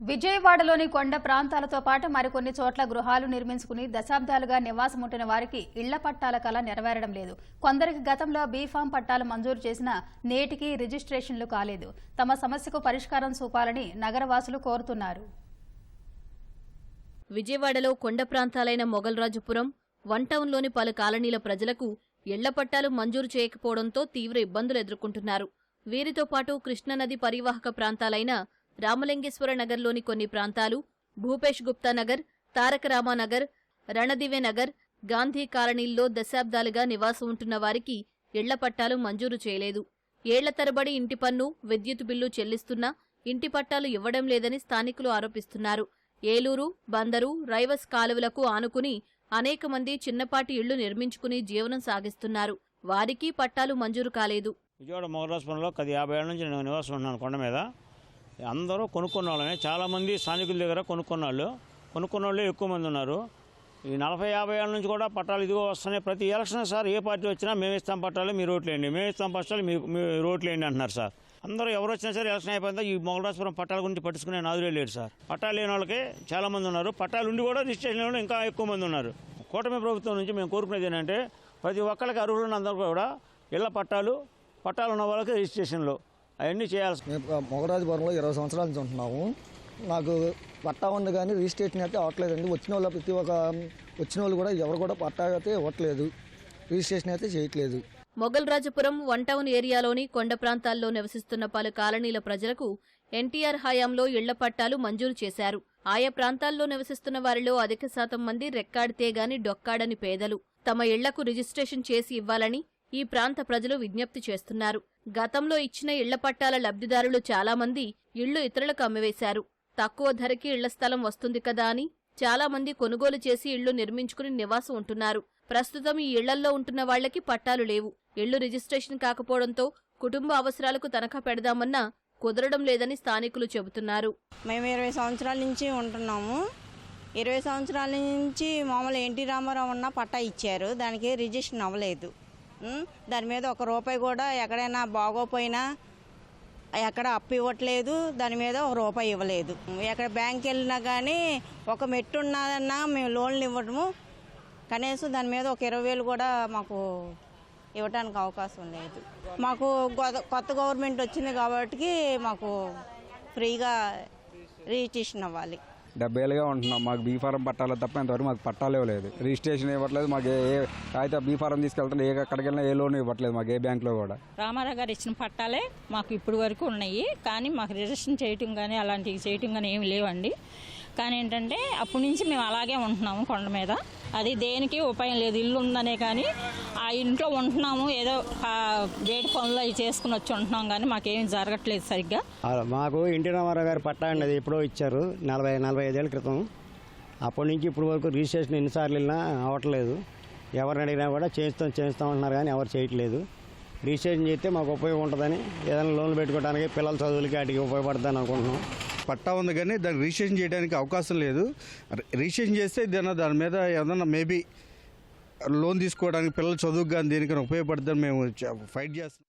విజయవాడలోని కొండ ప్రాంతాలతో పాటు మరికొన్ని చోట్ల గృహాలు నిర్మించుకుని దశాబ్దాలుగా నివాసం ఉంటున్న వారికి ఇళ్ళ పట్టాల కళ నెరవేరడం లేదు. కొందరికి గతంలో బీఫామ్ పట్టాలు మంజూరు చేసినా నేటికి రిజిస్ట్రేషన్లు కాలేదు. తమ సమస్యకు పరిష్కారం చూపాలని నగరవాసులు కోరుతున్నారు. విజయవాడలో కొండ ప్రాంతాలైన మొగల్రాజుపురం వన్ టౌన్లోని పలు కాలనీల ప్రజలకు ఇళ్ళ పట్టాలు మంజూరు చేయకపోవడంతో తీవ్ర ఇబ్బందులు ఎదుర్కొంటున్నారు. వీరితో పాటు కృష్ణానది పరివాహక ప్రాంతాలైన రామలింగేశ్వర నగర్లోని కొన్ని ప్రాంతాలు భూపేష్ గుప్తా నగర్ తారక రామానగర్ రణదివే నగర్ గాంధీ కాలనీల్లో దశాబ్దాలుగా నివాసం ఉంటున్న వారికి ఇళ్ళ పట్టాలు మంజూరు చేయలేదు. ఏళ్ళ తరబడి ఇంటి పన్ను విద్యుత్ బిల్లు చెల్లిస్తున్నా ఇంటి పట్టాలు ఇవ్వడం లేదని స్థానికులు ఆరోపిస్తున్నారు. ఏలూరు బందరు రైవస్ కాలువలకు ఆనుకుని అనేక మంది చిన్నపాటి ఇళ్ళు నిర్మించుకుని జీవనం సాగిస్తున్నారు. వారికి పట్టాలు మంజూరు కాలేదు. విజయవాడ మొగరాజపురంలో పది యాభై ఏళ్ళ నుంచి నేను నివాసం ఉన్నాను కొండ మీద. అందరూ కొనుక్కున్న వాళ్ళనే చాలామంది స్థానికుల దగ్గర కొనుక్కున్న వాళ్ళు కొనుక్కున్న వాళ్ళే ఎక్కువ మంది ఉన్నారు. ఈ నలభై యాభై ఏళ్ళ నుంచి కూడా పట్టాలు ఇదిగో వస్తున్నాయి. ప్రతి ఎలక్షన్ సార్ ఏ పార్టీ వచ్చినా మేము ఇస్తాం పట్టాలు మీరు ఓట్లేయండి మేము ఇస్తాం పట్టాలు మీ మీ ఓట్లేయండి అంటున్నారు సార్. అందరూ ఎవరు వచ్చినా సరే ఎలక్షన్ అయిపోయిందా? ఈ మొగరాజపురం పట్టాల గురించి పట్టించుకునే నాదులే లేడు సార్. పట్టాలు లేని వాళ్ళకి చాలామంది ఉన్నారు. పట్టాలు ఉండి కూడా రిజిస్ట్రేషన్ లేని ఇంకా ఎక్కువ మంది ఉన్నారు. కూటమి ప్రభుత్వం నుంచి మేము కోరుకునేది ఏంటంటే ప్రతి ఒక్కరికి అర్హులు అందరూ కూడా ఇళ్ళ పట్టాలు పట్టాలు ఉన్న వాళ్ళకి రిజిస్ట్రేషన్లు. అవన్నీ చేయాల్సి మేము మొగరాజపురంలో ఇరవై సంవత్సరాల నుంచి ఉంటున్నాము. నాకు పట్టా ఉంది కానీ రిజిస్ట్రేషన్ అయితే అవ్వట్లేదండి వచ్చిన వాళ్ళ ప్రతి ఒక్క వచ్చిన వాళ్ళు కూడా ఎవరు కూడా పట్టా అయితే ఇవ్వట్లేదు. రిజిస్ట్రేషన్ అయితే చేయట్లేదు. మొగల్రాజపురం వన్ టౌన్ ఏరియాలోని కొండ ప్రాంతాల్లో నివసిస్తున్న పలు కాలనీల ప్రజలకు ఎన్టీఆర్ హయాంలో ఇళ్ళ పట్టాలు మంజూరు చేశారు. ఆయా ప్రాంతాల్లో నివసిస్తున్న వారిలో అధిక శాతం మంది రెక్కాడితే గాని డొక్కాడని పేదలు. తమ ఇళ్ళకు రిజిస్ట్రేషన్ చేసి ఇవ్వాలని ఈ ప్రాంత ప్రజలు విజ్ఞప్తి చేస్తున్నారు. గతంలో ఇచ్చిన ఇళ్ళ పట్టాల లబ్ధిదారులు చాలామంది ఇళ్ళు ఇతరులకు అమ్మివేశారు. తక్కువ ధరకి ఇళ్ళ స్థలం వస్తుంది కదా అని చాలామంది కొనుగోలు చేసి ఇళ్ళు నిర్మించుకుని నివాసం ఉంటున్నారు. ప్రస్తుతం ఈ ఇళ్ళల్లో ఉంటున్న వాళ్ళకి పట్టాలు లేవు. ఇళ్ళు రిజిస్ట్రేషన్ కాకపోవడంతో కుటుంబ అవసరాలకు తనఖా పెడదామన్నా కుదరడం లేదని స్థానికులు చెబుతున్నారు. మేము ఇరవై సంవత్సరాల నుంచి ఉంటున్నాము. ఇరవై సంవత్సరాల నుంచి మామూలు ఎన్టీ రామారావు ఉన్న పట్టా ఇచ్చారు. దానికి రిజిస్ట్రేషన్ అవ్వలేదు. దాని మీద ఒక రూపాయి కూడా ఎక్కడైనా బాగోపోయినా ఎక్కడ అప్పు ఇవ్వట్లేదు దాని మీద ఒక రూపాయి ఇవ్వలేదు. ఎక్కడ బ్యాంక్ వెళ్ళినా కానీ ఒక మెట్టు ఉన్నదన్నా మేము లోన్లు ఇవ్వడము. కనీసం దాని మీద ఒక ఇరవై వేలు కూడా మాకు ఇవ్వడానికి అవకాశం లేదు. మాకు గొ- కొత్త గవర్నమెంట్ వచ్చింది కాబట్టి మాకు ఫ్రీగా రిజిస్ట్రేషన్ అవ్వాలి. డెబ్బై ఏళ్ళుగా ఉంటున్నాం. మాకు బీ ఫారం పట్టాలి తప్ప ఇంతవరకు మాకు పట్టాలే లేదు రిజిస్ట్రేషన్ ఇవ్వట్లేదు. మాకు ఏ అయితే బీ ఫారం తీసుకెళ్తే ఏ ఎక్కడికి వెళ్ళినా ఏ లోన్ ఇవ్వట్లేదు మాకు ఏ బ్యాంక్లో కూడా. రామారావు గారు ఇచ్చిన పట్టాలే మాకు ఇప్పుడు వరకు ఉన్నాయి. కానీ మాకు రిజిస్ట్రేషన్ చేయటం కానీ అలాంటివి చేయటం కానీ ఏమి లేవండి. కానీ ఏంటంటే అప్పటి నుంచి మేము అలాగే ఉంటున్నాము కొండ మీద. అది దేనికి ఉపాయం లేదు ఇల్లు ఉందనే కానీ ఆ ఇంట్లో ఉంటున్నాము ఏదో వేడి పనులు అవి చేసుకుని వచ్చి ఉంటున్నాం కానీ మాకేం జరగట్లేదు సరిగ్గా. మాకు ఎన్టీ రామారావు గారు పట్టా అండి అది ఎప్పుడో ఇచ్చారు నలభై నలభై ఐదేళ్ళ క్రితం. అప్పటి నుంచి ఇప్పుడు వరకు రిజిస్ట్రేషన్ ఎన్నిసార్లు వెళ్ళినా అవ్వట్లేదు ఎవరిని అడిగినా కూడా చేస్తాం చేస్తాం అంటున్నారు కానీ ఎవరు చేయట్లేదు. రిజిస్ట్రేషన్ చేస్తే మాకు ఉపయోగం ఉంటుందని ఏదైనా లోన్లు పెట్టుకోవడానికి పిల్లల చదువులకి వాటికి ఉపయోగపడుతుందని అనుకుంటున్నాం. పట్టా ఉంది కానీ దాన్ని రిజిస్ట్రేషన్ చేయడానికి అవకాశం లేదు. రిజిస్ట్రేషన్ చేస్తే ఏదైనా దాని మీద ఏదన్నా మేబీ లోన్ తీసుకోవడానికి పిల్లల చదువుకు కానీ దేనికైనా ఉపయోగపడుతుందని మేము ఫైట్ చేస్తాం